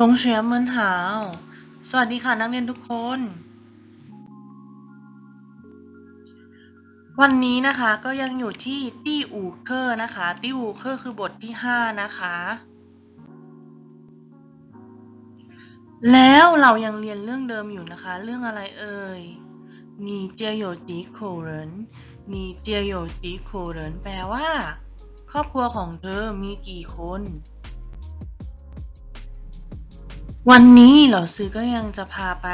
ลงเฉียเมืนถาว สวัสดีค่ะนักเรียนทุกคน วันนี้นะคะก็ยังอยู่ที่ตี้อูเคอร์นะคะ ตี้อูเคอร์คือบทที่ 5 นะคะ แล้วเรายังเรียนเรื่องเดิมอยู่นะคะ เรื่องอะไรเอ่ยนีเจียโยจีโคเรนนีเจียโยจีโคเรนแปลว่า ครอบครัวของเธอมีกี่คน วันนี้เหล่าซื้อก็ยังจะพาไป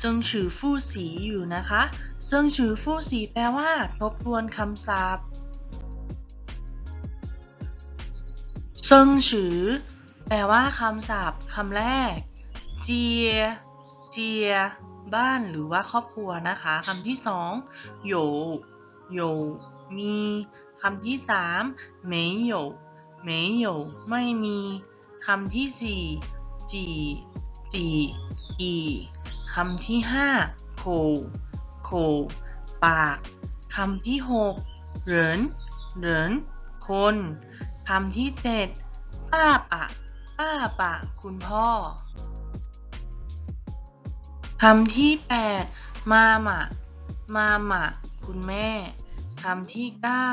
ซึ่งชื่อฟู่สีอยู่นะคะ ซึ่งชื่อฟู่สีแปลว่า ทบทวนคำศัพท์ซึ่งชื่อแปลว่าคำศัพท์คำแรก เจีย เจีย บ้านหรือว่าครอบครัวนะคะคำที่สองโยโยมีคำที่สามไม่โยเหมยโยไม่มีคำที่สี่ จีจีอีคำที่ห้าโคโคปาก คำที่หกเหรินเหรินคน คำที่เจ็ดป้าปะ ป้าปะ คุณพ่อ คำที่แปดมาหมะ มาหมะ คุณแม่ คำที่เก้า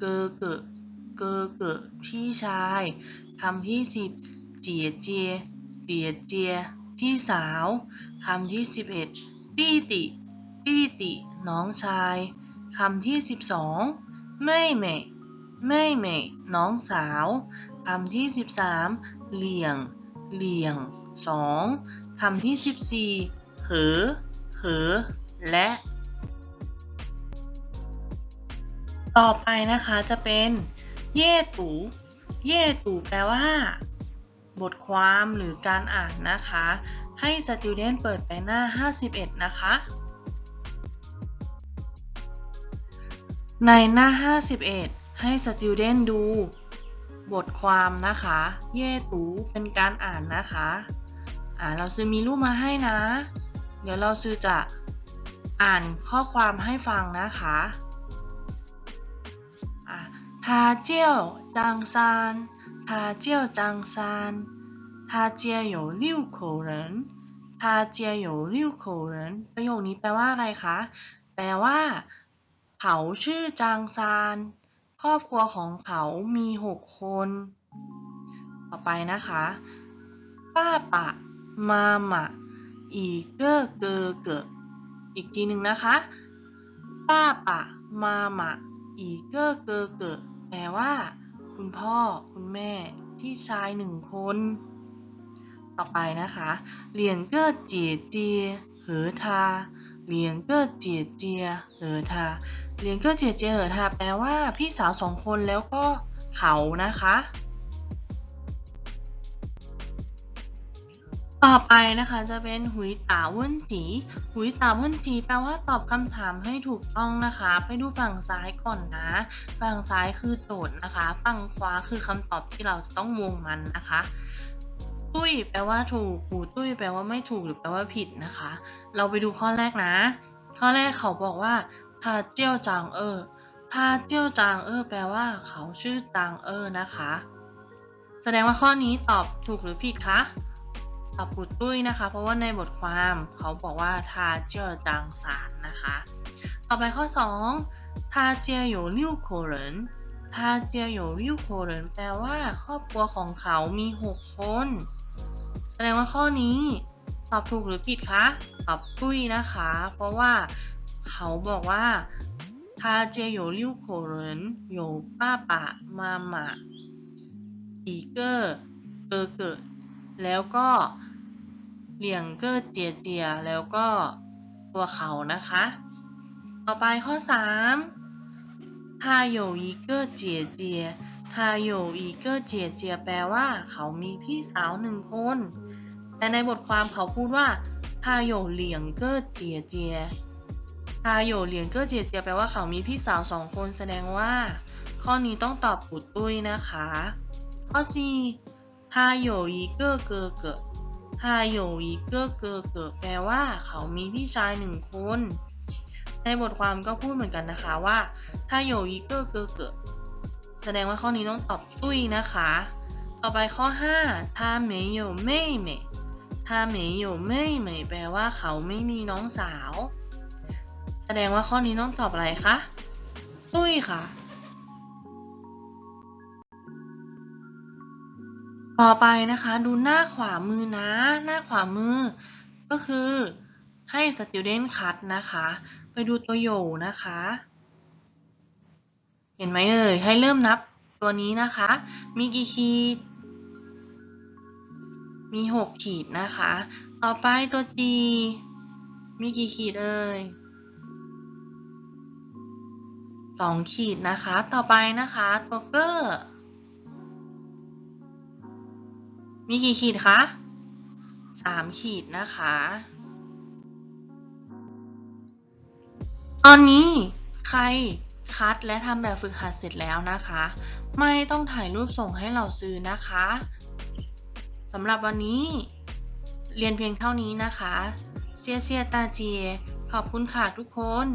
เกอเกะเกอเกะพี่ชาย คำที่สิบเจียเจีย เจียเจีย พี่สาวคำที่สิบเอ็ดตี้ติ ตี้ติ น้องชายคำที่สิบสองไม่เมะไม่เมะน้องสาวคำที่สิบสามเหลี่ยง เหลี่ยงสองคำที่สิบสี่เหอ เหอ และ ต่อไปนะคะจะเป็น เย่ตูเย่ตูแปลว่า บทความหรือการอ่านนะคะ ให้ student เปิดไปหน้า 51 นะคะ ในหน้า 51 ให้ student ดูบทความนะคะ เย่ตูเป็นการอ่านนะคะ อ่าเราซื้อมีรูปมาให้นะ เดี๋ยวเราซื้อจะอ่านข้อความให้ฟังนะคะอ่าทาเจียวจางซาน ทาเจียวจางซาน他家有六口人他家有六口人ประโยคนี้แปลว่าอะไรคะ แปลว่า เขาชื่อจางซาน ครอบครัวของเขามีหกคน ต่อไปนะคะ ป้าปะ มาหมะ อีเกอเกอเกออีกทีหนึ่งนะคะ ป้าปะ มาหมะ อีเกอเกอเกอแปลว่า คุณพ่อ คุณแม่ พี่ชายหนึ่งคน ต่อไปนะคะเหลียงเก้อเจียเจียเหอทาเหลียงเก้อเจียเจียเหอทาเหลียงเก้อเจียเจียเหอทาแปลว่าพี่สาวสองคนแล้วก็เขานะคะ ต่อไปนะคะจะเป็นหุยตาเวินจีหุยตาเวินจีแปลว่าตอบคำถามให้ถูกต้องนะคะ ไปดูฝั่งซ้ายก่อนนะ ฝั่งซ้ายคือโจทย์นะคะ ฝั่งขวาคือคำตอบที่เราจะต้องวงมันนะคะ ตุ้ยแปลว่าถูกหูตุ้ยแปลว่าไม่ถูกหรือแปลว่าผิดนะคะ เราไปดูข้อแรกนะ ข้อแรกเขาบอกว่าทาเจียวจางเออทาเจียวจางเออแปลว่าเขาชื่อจางเออนะคะ แสดงว่าข้อนี้ตอบถูกหรือผิดคะ กับปุตุ้ยนะคะ เพราะว่าในบทความเขาบอกว่าทาเจียจังสารนะคะ ต่อไปข้อ2ทาเจียอยู่ริ้วโคเรนทาเจียอยู่ริ้วโคเรนแปลว่าครอบครัวของเขามี 6 คน แสดงว่าข้อนี้ตอบถูกหรือผิดคะตอบตุ้ยนะคะ เพราะว่าเขาบอกว่าทาเจียอยู่ริ้วโคเรนอยู่ป้าปะมามะอีเกอร์เกอเกิดแล้วก็ เหลี่ยงเกอเจียเจียแล้วก็ตัวเขานะคะ ต่อไปข้อ3他有一个姐姐他有一个姐姐แปลว่า เขามีพี่สาวหนึ่งคน แต่ในบทความเขาพูดว่า他有两个姐姐他有两个姐姐แปลว่าเขามีพี่สาวสองคนแสดงว่า ข้อนี้ต้องตอบปุดตุ้ยนะคะ ข้อ4 ฮาโยอีเกอร์เกอร์เกอแปลว่าเขามีพี่ชายหนึ่งคน ในบทความก็พูดเหมือนกันนะคะว่าฮาโยอีเกอร์เกอร์เกอแสดงว่าข้อนี้ต้องตอบตุ้ยนะคะ ต่อไปข้อ5ทาเมโยเม่เมทาเมโยเม่เมแปลว่าเขาไม่มีน้องสาว แสดงว่าข้อนี้ต้องตอบอะไรคะตุ้ยค่ะ ต่อไปนะคะดูหน้าขวามือนะ หน้าขวามือ ก็คือให้ student cut นะคะ ไปดูตัวโยนะคะ เห็นไหมเอ่ยให้เริ่มนับตัวนี้นะคะ มีกี่ขีด มีหกขีดนะคะ ต่อไปตัว G มีกี่ขีดเอ่ยสองขีดนะคะ ต่อไปนะคะตัวเกอร์ มีกี่ขีดคะสามขีดนะคะ ตอนนี้ใครคัดและทำแบบฝึกหัดเสร็จแล้วนะคะ ไม่ต้องถ่ายรูปส่งให้เราซื้อนะคะสำหรับวันนี้เรียนเพียงเท่านี้นะคะ เซียเซียตาเจีย ขอบคุณค่ะทุกคน